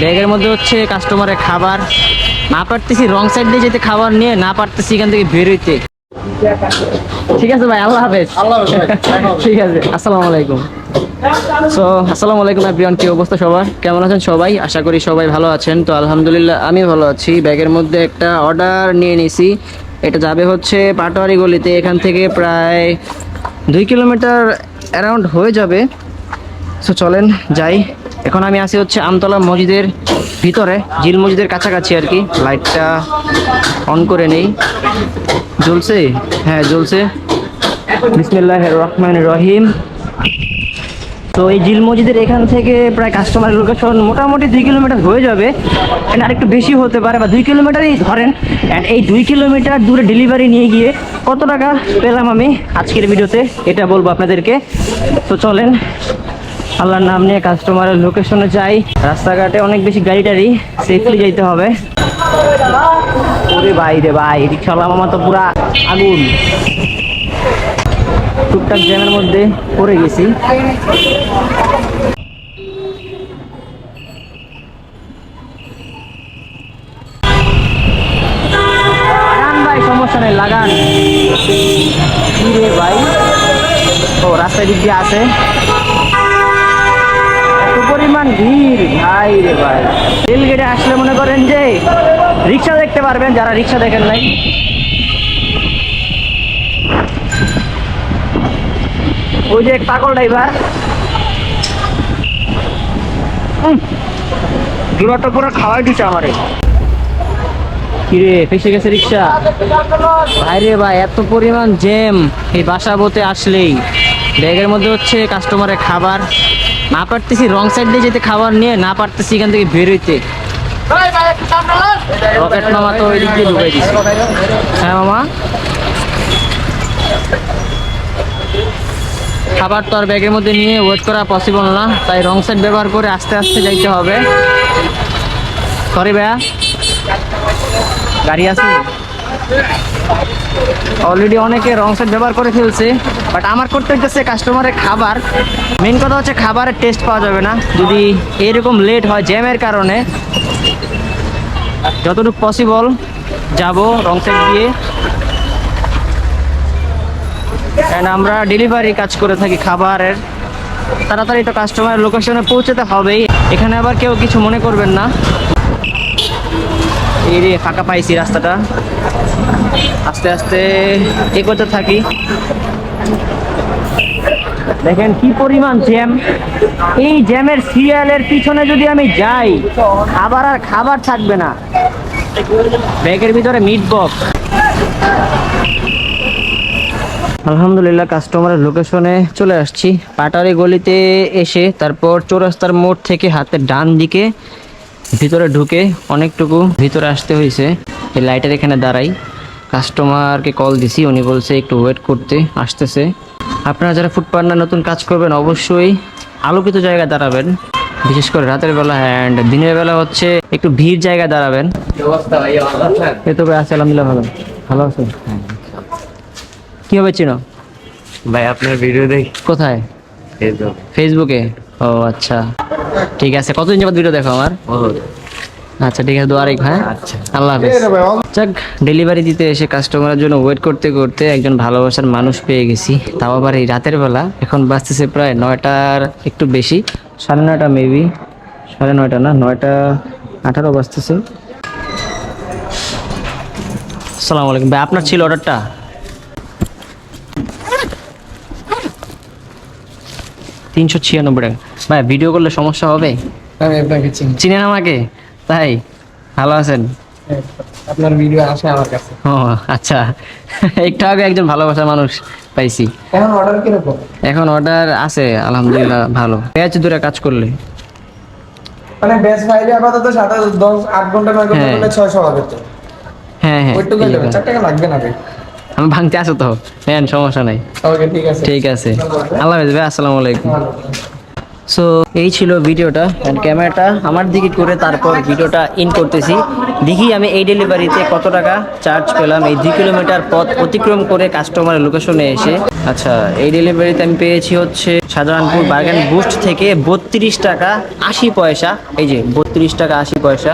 ব্যাগের মধ্যে হচ্ছে কাস্টমারের খাবার। না পারতেছি রং সাইড দিয়ে যেতে খাবার নিয়ে না পারতেছি এখান থেকে বেরোইতে ঠিক আছে ভাই আল্লাহ হাফেজ। ঠিক আছে আসসালামু আলাইকুম। সো আসসালামু আলাইকুম এভরিওয়ান কি অবস্থা সবার? কেমন আছেন সবাই? আশা করি সবাই ভালো আছেন। তো আলহামদুলিল্লাহ আমি ভালো আছি। ব্যাগের মধ্যে একটা অর্ডার নিয়ে নিছি। এটা যাবে হচ্ছে পাটোয়ারি গলিতে। এখান থেকে প্রায় দুই কিলোমিটার অ্যারাউন্ড হয়ে যাবে। সো চলেন যাই। এখন আমি আছি হচ্ছে আমতলা মসজিদের ভিতরে, জিল মসজিদের কাছাকাছি আর কি। লাইটটা অন করে নেই। জ্বলছে? হ্যাঁ জ্বলছে। বিসমিল্লাহ রহমান রহিম। তো এই জিল মসজিদের এখান থেকে প্রায় কাস্টমার লোকেশন মোটামুটি দুই কিলোমিটার হয়ে যাবে। অ্যান্ড আরেকটু বেশি হতে পারে, বা দুই কিলোমিটারই ধরেন। অ্যান্ড এই দুই কিলোমিটার দূরে ডেলিভারি নিয়ে গিয়ে কত টাকা পেলাম আমি আজকের ভিডিওতে? এটা বলব আপনাদেরকে। তো চলেন আল্লাহর নাম নিয়ে কাস্টমারের লোকেশনে যাই। রাস্তাঘাটে অনেক বেশি গাড়ি টাড়ি সেফলি যেতে হবে। ওরে ভাই রে ভাই, রিক্সাওয়ালা মামা তো পুরা আগুন। টুকটাক জ্যামের মধ্যে পড়ে গেছি। সমস্যা নেই, লাগান। ভাই? ও, রাস্তায় দিক দিয়ে আছে। পরিমাণ ভিড়। ভাই রে ভাই। রেল গেটে আসলে মনে করেন যে রিক্সা দেখতে পারবেন, যারা রিক্সা দেখেন নাই। ওই যে পাগল ড্রাইভার দুরাটা পুরো খাওয়াই দিচ্ছে আমারে। কিরে ফেসে গেছে রিক্সা? ভাইরে ভাই, এত পরিমাণ জ্যাম এই বাসা বতে আসলেই। ব্যাগের মধ্যে হচ্ছে কাস্টমারের খাবার। না পারতেছি রং সাইড দিয়ে যেতে খাবার নিয়ে না পারতেছি এখান থেকে বেরোইতে রকেট মামা তো ওই দিয়ে ঢুকাই হ্যাঁ মামা। খাবার তো আর ব্যাগের মধ্যে নিয়ে ওয়েট করা পসিবল না, তাই রং সাইড ব্যবহার করে আস্তে আস্তে যাইতে হবে। সরি ভাইয়া। গাড়ি আছে? অলরেডি অনেকে রং সাইড ব্যবহার করে ফেলছে বাট আমার করতে হচ্ছে কাস্টমারের খাবার। মেন কথা হচ্ছে খাবারের টেস্ট পাওয়া যাবে না। যদি এরকম লেট হয় জ্যামের কারণে, যতটুকু পসিবল যাব রং সাইড দিয়ে। অ্যান্ড আমরা ডেলিভারি কাজ করে থাকি খাবারের। তাড়াতাড়ি তো কাস্টমারের লোকেশনে পৌঁছাতে হবেই। এখানে আবার কেউ কিছু মনে করবেন না। এই ফাঁকা পাইছি রাস্তাটা। আস্তে আস্তে এগোতে থাকি। দেখেন কি পরিমাণ জ্যাম। এই জ্যামের সিরিয়ালের পিছনে যদি আমি যাই, খাবার আর খাবার থাকবে না। ব্যাগের ভিতরে মিট বক্স আলহামদুলিল্লাহ কাস্টমারের লোকেশনে চলে আসছি। পাটারি গলিতে এসে তারপর চৌরাস্তার মোড় থেকে হাতের ডান দিকে ভিতরে ঢুকে অনেকটুকু ভিতরে আসতে হয়েছে। এই লাইটের এখানে দাঁড়াই। কাস্টমারকে কল দিছি উনি বলছে একটু ওয়েট করতে আসতেছে। আপনারা যারা ফুড পার্টনার নতুন কাজ করবেন অবশ্যই আলোকিত জায়গায় দাঁড়াবেন। বিশেষ করে রাতের বেলা অ্যান্ড দিনের বেলা হচ্ছে একটু ভিড় জায়গায় দাঁড়াবেন। এই তো ভাই আছে আলহামদুলিল্লাহ ভালো। ভালো আছে? কি হবে চিনো? ভাই আপনার ভিডিও দেখি। কোথায়? ফেসবুকে ও আচ্ছা। ঠিক আছে কতদিন যাবত ভিডিও দেখো আমার? আচ্ছা ঠিক আছে দোয়ারিক ভাই আচ্ছা। আল্লাহ হাফেজ। যাক ডেলিভারি দিতে এসে কাস্টমারের জন্য ওয়েট করতে করতে একজন ভালোবাসার মানুষ পেয়ে গেছি। তাও আবার এই রাতের বেলা এখন বাজতেছে প্রায় নয়টার একটু বেশি সাড়ে নয়টা মেবি সাড়ে নয়টা না নয়টা আঠারো বাজতেছে। আসসালামু আলাইকুম। ভাই আপনার ছিল অর্ডারটা তিনশো ছিয়ানব্বই টাকা। ভাই ভিডিও করলে সমস্যা হবে? আমি আপনাকে চিনি। চিনেন আমাকে? তাই? ভালো আছেন? আপনার ভিডিও আসে আমার কাছে। ও আচ্ছা। একটু আগে একজন ভালোবাসার মানুষ পাইছি। এখন অর্ডার কীরকম? এখন অর্ডার আছে আলহামদুলিল্লাহ ভালো। পেঁয়াজ দূরে কাজ করলে। মানে বেস ফাইলে আপাতত সাত আট, দশ আট ঘণ্টা নয় ঘণ্টা হ্যাঁ। ছয়শো হবে তো। হ্যাঁ হ্যাঁ ওইটুকু চার টাকা লাগবে না ভাই? আমি ভাঙতে আসো তো। হ্যাঁ সমস্যা নাই। ঠিক আছে। আল্লাহ হাফেজ ভাই আসসালামু আলাইকুম। সো এই ছিল ভিডিওটা অ্যান্ড ক্যামেরাটা। আমার দিকে করে তারপর ভিডিওটা ইন করতেছি। দেখি আমি এই ডেলিভারিতে কত টাকা চার্জ পেলাম। এই দুই কিলোমিটার পথ অতিক্রম করে কাস্টমারের লোকেশনে এসে। আচ্ছা এই ডেলিভারিতে আমি পেয়েছি হচ্ছে সাধারণপুর বার্গান বুস্ট থেকে বত্রিশ টাকা আশি পয়সা। এই যে বত্রিশ টাকা আশি পয়সা।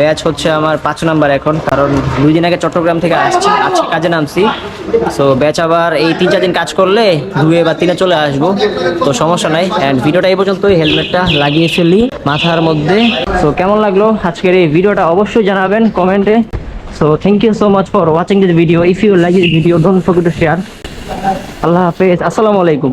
ব্যাচ হচ্ছে আমার পাঁচ নাম্বার এখন, কারণ দুই দিন আগে চট্টগ্রাম থেকে আসছি, আজকে কাজে নামছি। সো ব্যাচ আবার এই তিন, চার দিন কাজ করলে দুয়ে বা তিনে চলে আসব। তো সমস্যা নাই। অ্যান্ড ভিডিওটা এই পর্যন্তই, হেলমেটটা লাগিয়ে ফেলি মাথার মধ্যে। সো কেমন লাগল আজকের এই ভিডিওটা অবশ্যই জানাবেন কমেন্টে। So thank you so much for watching this video if you like this video don't forget to share আল্লাহ হাফেজ। আসসালামু আলাইকুম।